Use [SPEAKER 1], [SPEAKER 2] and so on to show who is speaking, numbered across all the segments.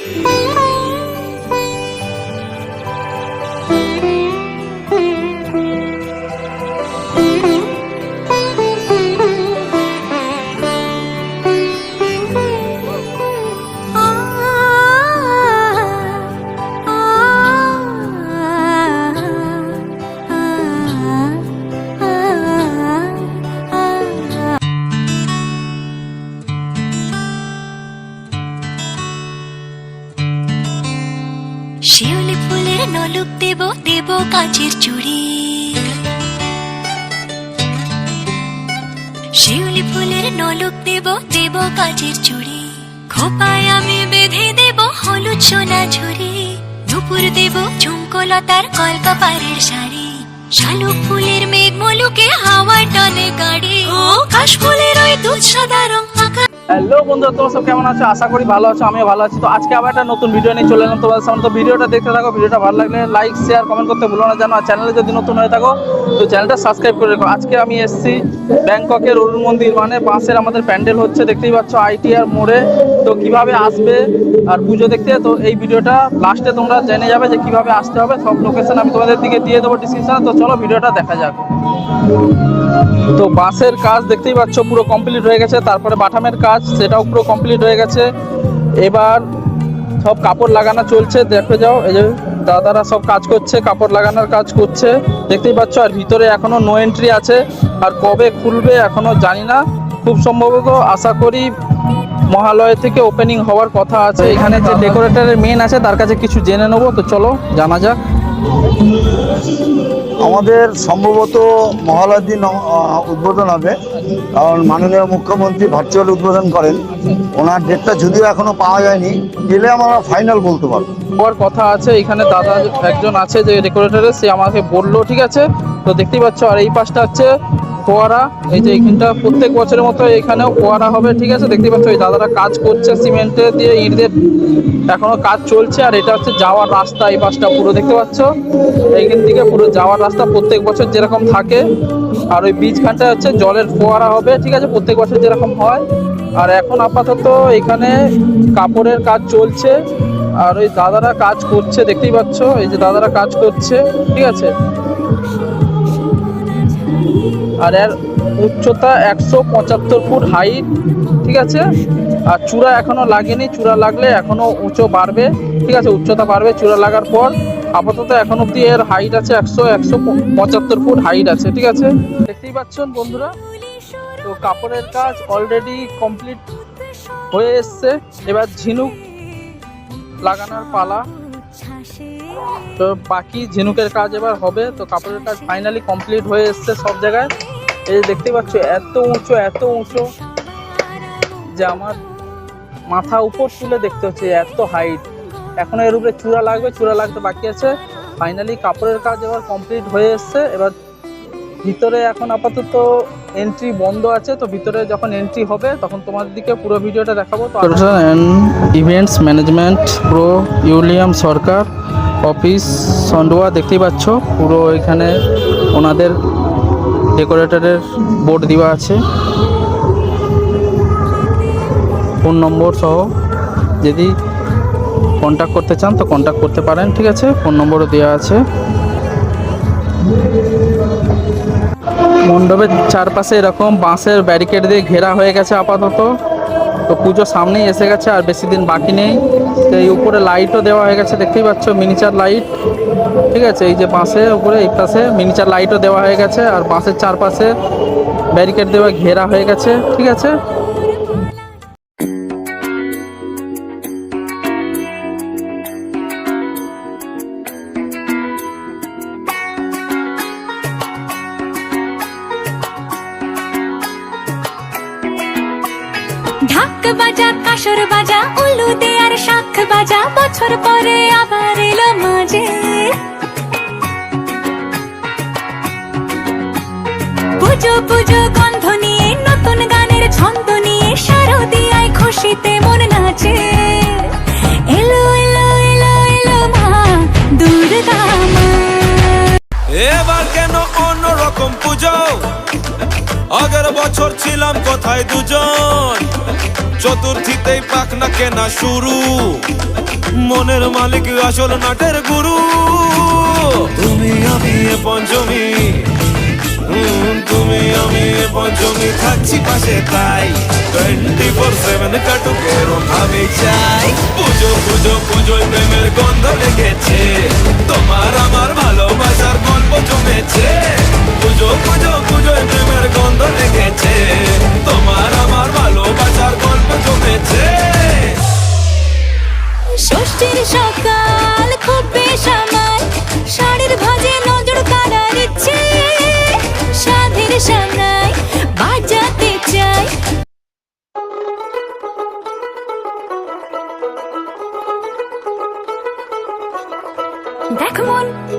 [SPEAKER 1] শিউলি ফুলের নলুক দেব দেব কাচের চুড়ি। শিউলি ফুলের নলুক দেব দেব কাচের চুড়ি। খোপায় আমি বেঁধে দেব হলুদ সোনা ঝুড়ি। দুপুর দেব ঝুমকোলতার কলকাপাড়ের শাড়ি। শালুক ফুলের মেঘ মলুকে হাওয়ার টানে গাড়ি। ও কাশ ফুলের
[SPEAKER 2] হ্যালো বন্ধুরা, তোমরা সব কেমন আছো? আশা করি ভালো আছো, আমিও ভালো আছি। তো আজকে আবার একটা নতুন ভিডিও নিয়ে চলে এলাম। তোমাদের সামনে তো ভিডিওটা দেখতে থাকো, ভিডিওটা ভালো লাগলে লাইক শেয়ার কমেন্ট করতে ভুলো না। জানো, আর চ্যানেলে যদি নতুন হয়ে থাকো, তো চ্যানেলটা সাবস্ক্রাইব করে রাখো। আজকে আমি এসেছি ব্যাংককের অরুণ মন্দির মানে বাঁশের আমাদের প্যান্ডেল হচ্ছে, দেখতেই পাচ্ছ, আইটিআর মোড়ে। তো কীভাবে আসবে আর পুজো দেখতে, তো এই ভিডিওটা লাস্টে তোমরা জেনে যাবে যে কীভাবে আসতে হবে। সব লোকেশন আমি তোমাদের দিকে দিয়ে দেবো ডিসক্রিপশনে তো চলো, ভিডিওটা দেখা যাক। তো বাঁশের কাজ দেখতেই পাচ্ছ, পুরো কমপ্লিট হয়ে গেছে। তারপরে বাটামের কাজ, সেটাও পুরো কমপ্লিট হয়ে গেছে। এবার সব কাপড় লাগানো চলছে দেখে যাও, এই যে দাদারা সব কাজ করছে, কাপড় লাগানোর কাজ করছে। দেখতেই পাচ্ছ, আর ভিতরে এখনও নো এন্ট্রি আছে। আর কবে খুলবে এখনও জানি না। খুব সম্ভবত আশা করি মহালয় থেকে ওপেনিং হওয়ার কথা আছে। এখানে যে ডেকোরেটরের মেন আছে, তার কাছে কিছু জেনে নেব। তো চলো, জানা যাক।
[SPEAKER 3] আমাদের সম্ভবত মহালয়ার দিন উদ্বোধন হবে। কারণ মাননীয় মুখ্যমন্ত্রী ভার্চুয়াল উদ্বোধন করেন। ওনার ডেটটা যদিও এখনও পাওয়া যায়নি, গেলে আমরা ফাইনাল বলতে পারব।
[SPEAKER 2] হওয়ার কথা আছে, এখানে দাদা একজন আছে যে ডেকোরেটরে সে আমাকে বলল, ঠিক আছে। তো দেখতেই পাচ্ছ, আর এই পাশটা হচ্ছে ফোয়ারা এই যে এইখানটা প্রত্যেক বছরের মতো এখানেও ফোয়ারা হবে, ঠিক আছে? দেখতেই পাচ্ছ, এই দাদারা কাজ করছে সিমেন্টে দিয়ে, ইট দিয়ে, এখনও কাজ চলছে, আর এটা হচ্ছে যাওয়ার রাস্তা, এই পাশটা পুরো, দেখতে পাচ্ছ? এইখান থেকে পুরো যাওয়ার রাস্তা প্রত্যেক বছর যেরকম থাকে, আর ওই বীজখানটা হচ্ছে জলের ফোয়ারা হবে, ঠিক আছে? প্রত্যেক বছর যেরকম হয়, আর এখন আপাতত এখানে কাপড়ের কাজ চলছে, আর ওই দাদারা কাজ করছে, দেখতেই পাচ্ছ? এই যে দাদারা কাজ করছে, ঠিক আছে? আর এর উচ্চতা একশো পঁচাত্তর ফুট হাইট ঠিক আছে? আর চূড়া এখনও লাগেনি, চূড়া লাগলে এখনও উঁচু বাড়বে, ঠিক আছে? উচ্চতা বাড়বে চূড়া লাগার পর, আপাতত এখন অব্দি এর হাইট আছে একশো একশো পঁচাত্তর ফুট হাইট আছে, ঠিক আছে? দেখতেই পাচ্ছেন বন্ধুরা, তো কাপড়ের কাজ অলরেডি কমপ্লিট হয়ে এসছে। এবার ঝিনুক লাগানোর পালা। তো বাকি ঝিনুকের কাজ এবার হবে, তো কাপড়ের কাজ ফাইনালি কমপ্লিট হয়ে এসছে সব জায়গায়। এই দেখতে পাচ্ছ, এত উঁচু এত উঁচু। যে আমার মাথা উপর তুলে দেখতে হচ্ছে এত হাইট এখন এর উপরে চূড়া লাগবে, চূড়া লাগতে বাকি আছে। ফাইনালি কাপড়ের কাজ এবার কমপ্লিট হয়ে এসছে। এবার ভিতরে এখন আপাতত এন্ট্রি বন্ধ আছে। তো ভিতরে যখন এন্ট্রি হবে, তখন তোমাদের দিকে পুরো ভিডিওটা দেখাবো। তো events management pro William Sarkar office সন্ডোয়া দেখতেই পাচ্ছ। পুরো এখানে ওনাদের ডেকোরেটরের বোর্ড দেওয়া আছে। ফোন নম্বর সহ যদি কন্ট্যাক্ট করতে চান তো কন্ট্যাক্ট করতে পারেন, ঠিক আছে? ফোন নম্বরও দেওয়া আছে। মণ্ডপের চারপাশে এরকম বাঁশের ব্যারিকেড দিয়ে ঘেরা হয়ে গেছে আপাতত। তো পুজো সামনেই এসে গেছে আর বেশি দিন বাকি নেই। তো এই উপরে লাইটও দেওয়া হয়ে গেছে, দেখতেই পাচ্ছ মিনিচার লাইট ঠিক আছে, এই যে বাঁশের উপরে, এই পাশে মিনিচার লাইটও দেওয়া হয়ে গেছে, আর বাঁশের চারপাশে ব্যারিকেড দেওয়া ঘেরা হয়ে গেছে, ঠিক আছে?
[SPEAKER 1] ঢাক বাজা কাসর বাজা উলু দে আর শাখ বাজা বছর পরে আবার এলো মাঝে। পুজো পুজো, গন্ধ নিয়ে, নতুন গানের ছন্দ নিয়ে শারদিয়ায় খুশিতে মন নাচে। এলো এলো এলো এলো মা, দুর্গা
[SPEAKER 4] এবার কেন অন্যরকম পুজো? আগের বছর ছিলাম কোথায় দুজন? চতুর্থীতেই পাক না কেনা শুরু। মনের মালিক আসল নাটের গুরু। তুমি আমি এ পঞ্চমী তুমি আমি পঞ্চমী থাকছি পাশে তাই। টোয়েন্টি ফোর সেভেন কাটুক এরম ভাবে চাই। পুজো পুজো, পুজোয় প্রেমের গন্ধ লেগেছে। তোমার আমার ভালোবাসার গল্প জমেছে। পুজো পুজো, পুজোয়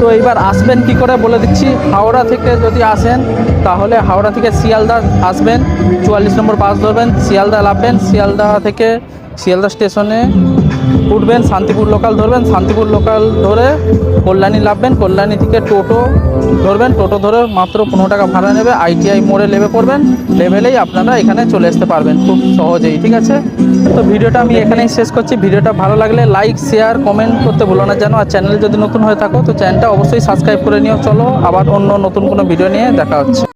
[SPEAKER 2] তো এইবার আসবেন কি করে বলে দিচ্ছি, হাওড়া থেকে যদি আসেন, তাহলে হাওড়া থেকে শিয়ালদা আসবেন, চুয়াল্লিশ নম্বর বাস ধরবেন, শিয়ালদা লাভবেন শিয়ালদা থেকে শিয়ালদা স্টেশনে উঠবেন, শান্তিপুর লোকাল ধরবেন, শান্তিপুর লোকাল ধরে কল্যাণী নামবেন কল্যাণী থেকে টোটো ধরবেন, টোটো ধরে মাত্র পনেরো টাকা ভাড়া নেবে আইটিআই মোড়ে লেবে পড়বেন, লেভেলেই আপনারা এখানে চলে আসতে পারবেন খুব সহজেই, ঠিক আছে? তো ভিডিওটা আমি এখানেই শেষ করছি, ভিডিওটা ভালো লাগলে লাইক শেয়ার কমেন্ট করতে ভুলো না যেন, আর চ্যানেল যদি নতুন হয়ে থাকো, তো চ্যানেলটা অবশ্যই সাবস্ক্রাইব করে নিও, চলো আবার অন্য নতুন কোনো ভিডিও নিয়ে দেখা হচ্ছে।